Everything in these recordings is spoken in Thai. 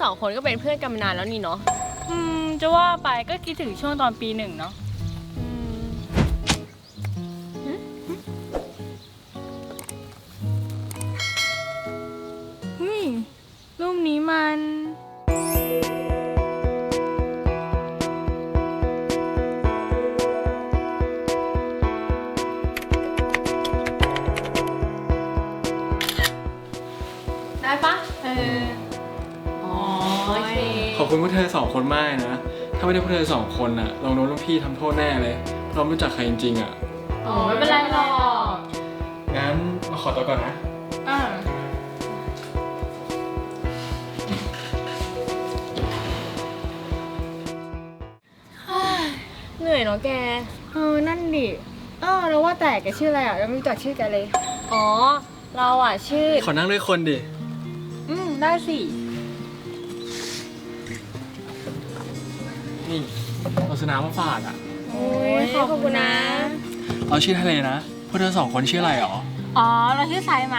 สองคนก็เป็นเพื่อนกันมานานแล้วนี่เนาะอืมจะว่าไปก็คิดถึงช่วงตอนปีหนึ่งเนาะเฮ้ยรูปนี้มัน ได้ปะ คุณพวกเธอสองคนมากนะ ถ้าไม่ได้พวกเธอสองคนอะลองโดนลูกพี่ทำโทษแน่เลยเพราะเราไม่รู้จักใครจริงๆอะ อ๋อไม่เป็นไรหรอกงั้นมาขอตัวก่อนนะ อ่าเหนื่อยเนาะแก เออ นั่นดิเออแล้วว่าแต่แกชื่ออะไรอะยังไม่รู้จักชื่อแกเลย อ๋อ เราอะชื่อ ขอนั่งด้วยคนดิ อืม ได้สิ นี่เราซื้อน้ำมาฝากอะโอ้ยขอบคุณนะ เราชื่อทะเลนะพวกเธอสองคนชื่ออะไรหรออ๋อ เราชื่อสายไหม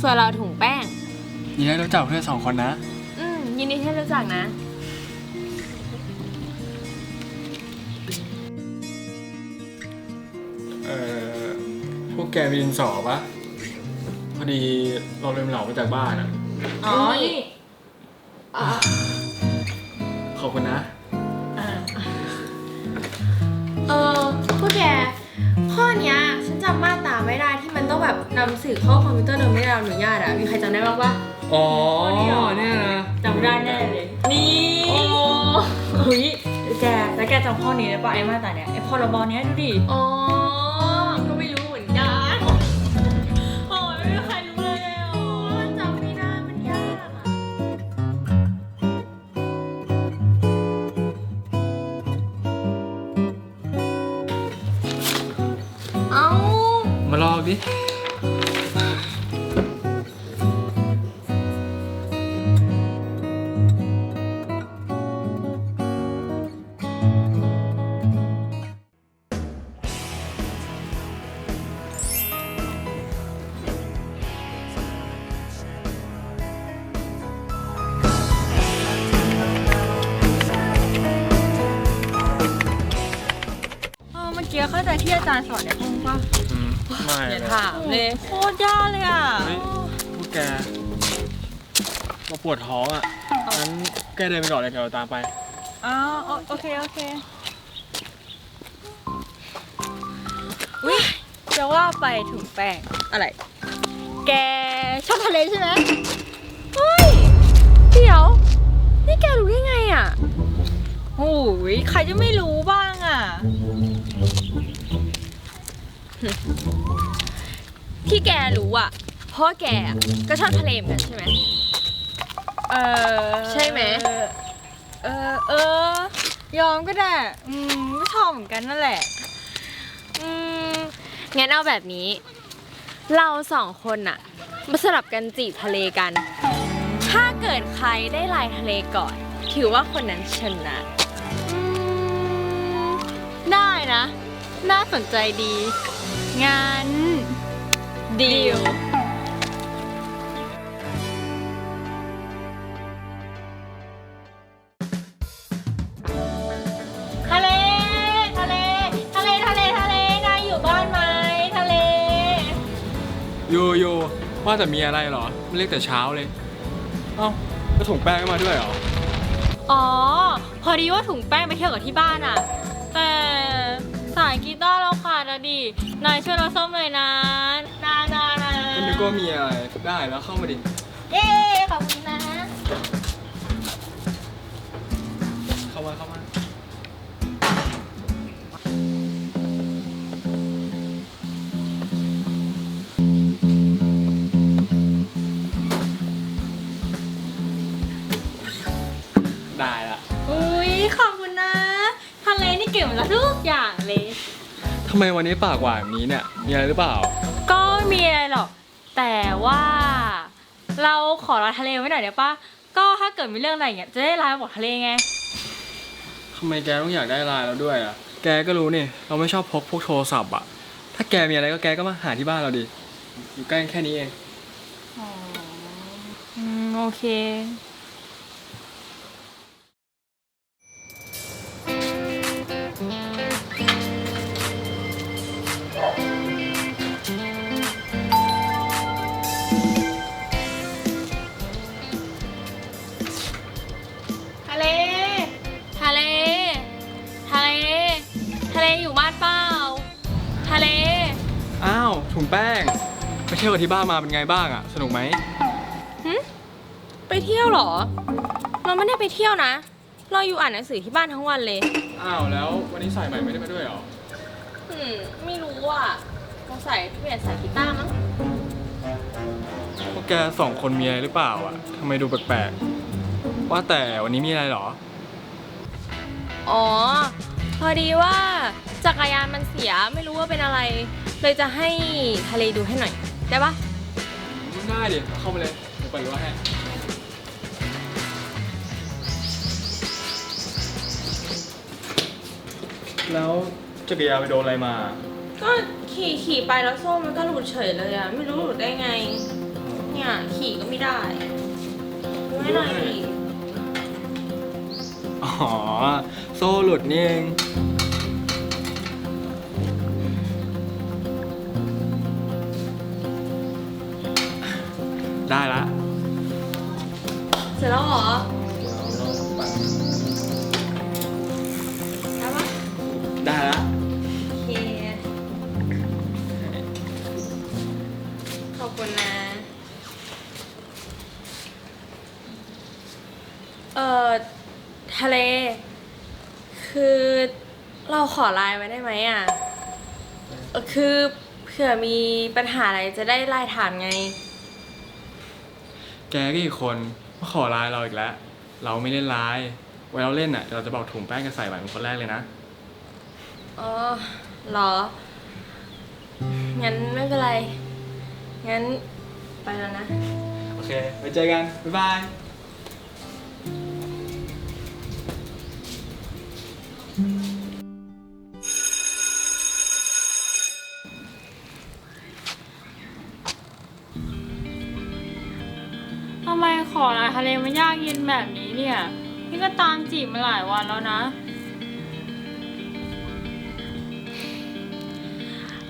ส่วนเราถุงแป้ง ยินดีได้รู้จักพวกเธอสองคนนะ อืมยินดีที่รู้จักนะ เอ่อ พวกแกมีดินสอปะพอดีเราลืมเหลามาจากบ้านอะ อ๋อนี่ น่เลย นี่โอ้ยแกแล้วแกจำข้อนี้ได้ปะไอ้มาตาเนี่ยไอ้พรบเนี้ยดูดิ อ๋อ จที่อาจารย์สอนในห้องปะอืมไม่อย่าเลยถามเลยโคตรยากเลยอะเฮ้ยพวกแกเราปวดท้องอะงั้นแกเดินไปก่อนเลยเดี๋ยวเราตามไปอ๋อโอโอเคโอเควิจะว่าไปถุงแป้งอะไร แกชอบทะเลใช่ไหมเฮ้ยเดี๋ยว นี่แกรู้ได้ไงอะโอ้ยใครจะไม่รู้บ้างอะ ที่แกรู้อะเพราะว่าแกอะก็ชอบทะเลเหมือนกันใช่ไหม เออใช่ไหม เออเออยอมก็ได้ อืมก็ชอบเหมือนกันนั่นแหละ อืมงั้นเอาแบบนี้ เราสองคนน่ะมาสลับกันจีบทะเลกัน ถ้าเกิดใครได้ลายทะเลก่อน ถือว่าคนนั้นชนะอืมได้นะ น่าสนใจดี งั้นดีลทะเล ทะเล ทะเล ทะเล ทะเลนายอยู่บ้านไหมทะเล อยู่อยู่ว่าแต่มีอะไรเหรอไม่เรียกแต่เช้าเลย เอ้าแล้วถุงแป้งก็มาด้วยเหรอ อ๋อ พอดีว่าถุงแป้งไปเที่ยวกับที่บ้านอะแต่ สายกีตาร์เราขาดอะดิ นายช่วยเราซ่อมหน่อยนะ นานานาก็นึกว่ามีอะไรได้แล้วเข้ามาดิ เย้ขอบคุณนะ เข้ามาเข้ามา ได้ละ อุ้ยขอบ คุณนะทะเลนี่เก่งหมดแล้วทุกอย่างเลย ทำไมวันนี้ปากหวานแบบนี้เนี่ย มีอะไรหรือเปล่า ก็ไม่มีอะไรหรอก แต่ว่า เราขอลาทะเลไว้หน่อยได้ปะก็ถ้าเกิดมีเรื่องอะไรอย่างเงี้ยจะได้ไลน์มาบอกทะเลไง ทำไมแกต้องอยากได้ไลน์เราด้วยอะ แกก็รู้นี่ เราไม่ชอบพกพวกโทรศัพท์อะ ถ้าแกมีอะไรก็แกก็มาหาที่บ้านเราดิ อยู่ใกล้แค่นี้เอง อืม โอเค ที่ยวกับที่บ้านมาเป็นไงบ้างอะสนุกไหมไปเที่ยวเหรอ เราไม่ได้ไปเที่ยวนะ เราอยู่อ่านหนังสือที่บ้านทั้งวันเลยอ้าวแล้ววันนี้สายใหม่ไม่ได้มาด้วยเหรออืมไม่รู้อะสงสัยเปลี่ยนสายกีตาร์มั้งพวกแกสองคนมีอะไรหรือเปล่าอะทำไมดูแปลกๆว่าแต่วันนี้มีอะไรเหรอ อ๋อ พอดีว่าจักรยานมันเสียไม่รู้ว่าเป็นอะไร เลยจะให้ทะเลดูให้หน่อย ได้ปะได้ดิเข้ามาเลยเดี๋ยวเปิดรั้วให้แล้วจักรยานไปโดนอะไรมา ก็ขี่ขี่ไปแล้วโซ่มันก็หลุดเฉยเลยอะไม่รู้หลุดได้ไง เนี่ยขี่ก็ไม่ได้ดูให้หน่อยดิ อ๋อ โซ่หลุดนี่เอง ได้ละ เสร็จแล้วเหรอได้ปะได้ละ โอเค ขอบคุณนะ เอ่อ ทะเล คือเราขอไลน์ไว้ได้ไหมอะเออคือเผื่อมีปัญหาอะไรจะได้ไล่ถามไง แกก็อีกคนมาขอไลน์เราอีกแล้ว เราไม่เล่นไลน์ไว้เราเล่นอะเดี๋ยวเราจะบอกถุงแป้งกับใส่ใหม่เป็นคนแรกเลยนะ อ๋อเหรอ งั้นไม่เป็นไร งั้นไปแล้วนะ โอเคไปเจอกัน บ๊ายบาย ทะเลมันยากเย็นแบบนี้เนี่ย นี่ก็ตามจีบมาหลายวันแล้วนะ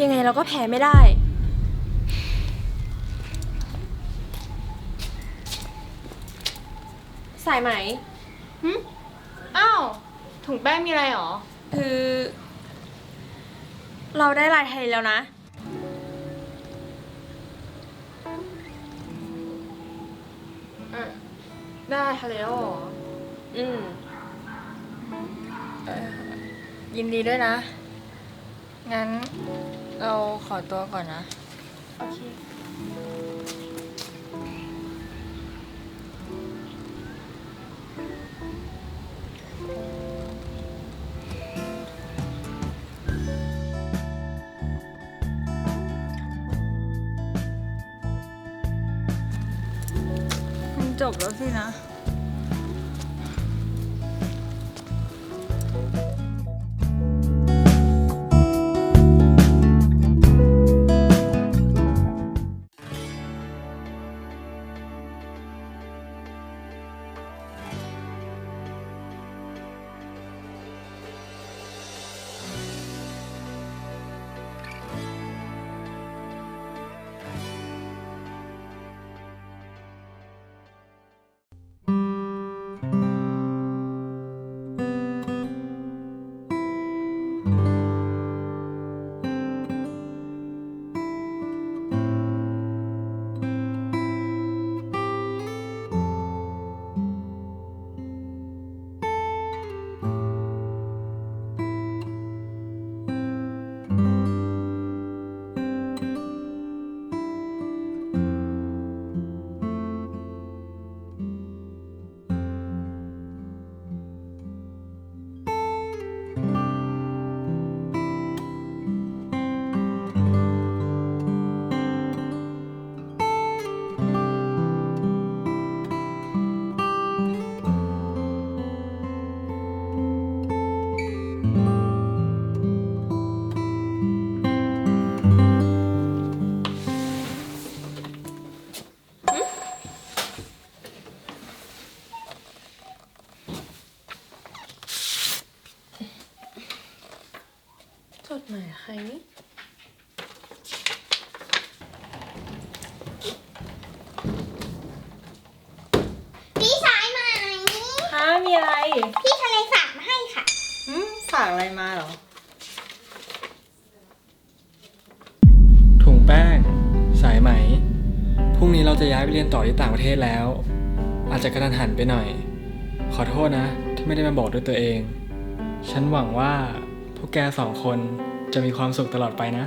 ยังไงเราก็แพ้ไม่ได้ สายไหมหึอ้าว ถุงแป้งมีอะไรหรอ คือ เราได้ลายไทยแล้วนะ ได้ทะเลแล้วหรออืมยินดีด้วยนะ งั้นเราขอตัวก่อนนะ โอเคมัน จบแล้ วสินะจดหมายใครนี่พี่สายไหมฮะมีอะไรพี่ทะเลฝากมาให้ค่ะฝากอะไรมาเหรอ ถุงแป้ง สายไหมรุ่งนี้เราจะย้ายไปเรียนต่อที่ต่างประเทศแล้ว อาจจะกระทันหันไปหน่อย ขอโทษนะ ที่ไม่ได้มาบอกด้วยตัวเอง ฉันหวังว่าพวกแกสองคน จะมีความสุขตลอดไปนะ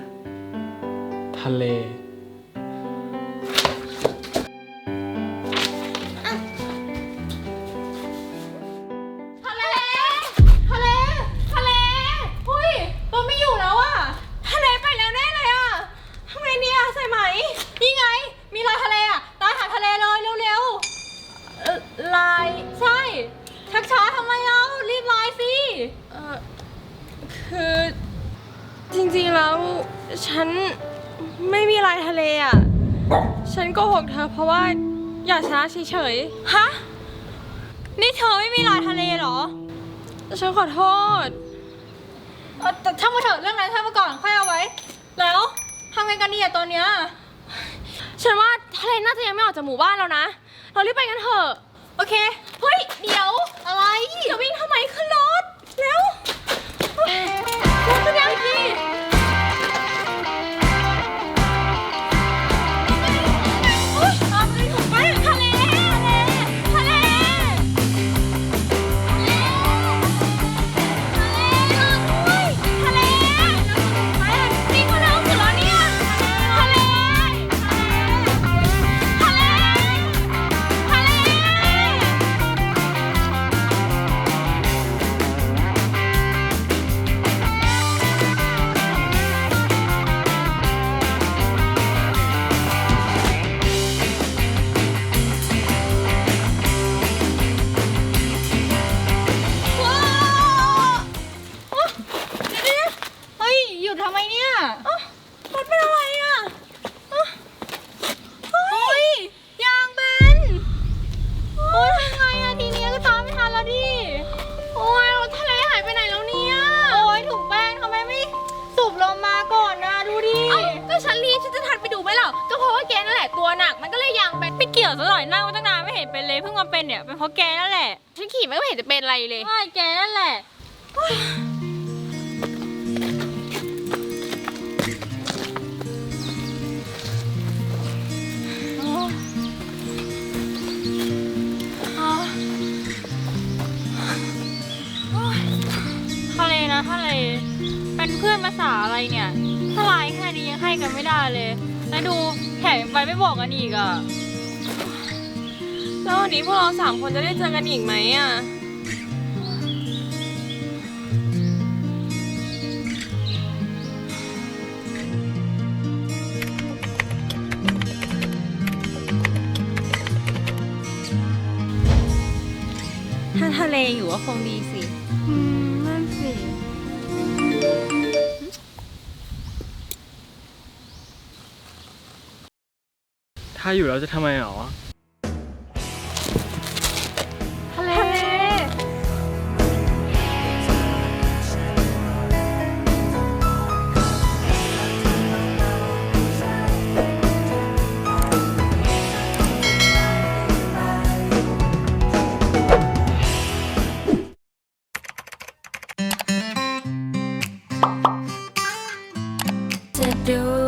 ทะเล ริงๆแล้วฉันไม่มีลายทะเลอะ ฉันโกหกเธอเพราะว่าอยากชนะเฉยฮะ นี่เธอไม่มีลายทะเลเหรอๆฉันขอโทษเอ่อแต่ช่างมาเถอะเรื่องนั้นช่างมาก่อนค่อยเอาไว้ แล้วทำไงกันดีอะตอนเนี้ย ฉันว่าทะเลน่าจะยังไม่ออกจากหมู่บ้านแล้วนะ เรารีบไปกันเถอะ โอเค เฮ้ย เดี๋ยว อะไร จะวิ่งทำไมขึ้นรถ เป็นเลยเพิ่งมาเป็นเนี่ยเป็นเพราะแกนั่นแหละ ฉันขี่มันก็ไม่เห็นจะเป็นอะไรเลยใช่แกนั่นแหละ ทะเลนะทะเล เป็นเพื่อนภาษาอะไรเนี่ยถ้าไลน์แค่นี้ยังให้กันไม่ได้เลย แล้วดูแถมยังไปไม่บอกกันอีกอะ แล้ววันนี้พวกเราสามคนจะได้เจอกันอีกไหมอะ ถ้าทะเลอยู่ก็คงดีสิ อืมนั่นสิถ้าอยู่แล้วจะทำไมหรอ do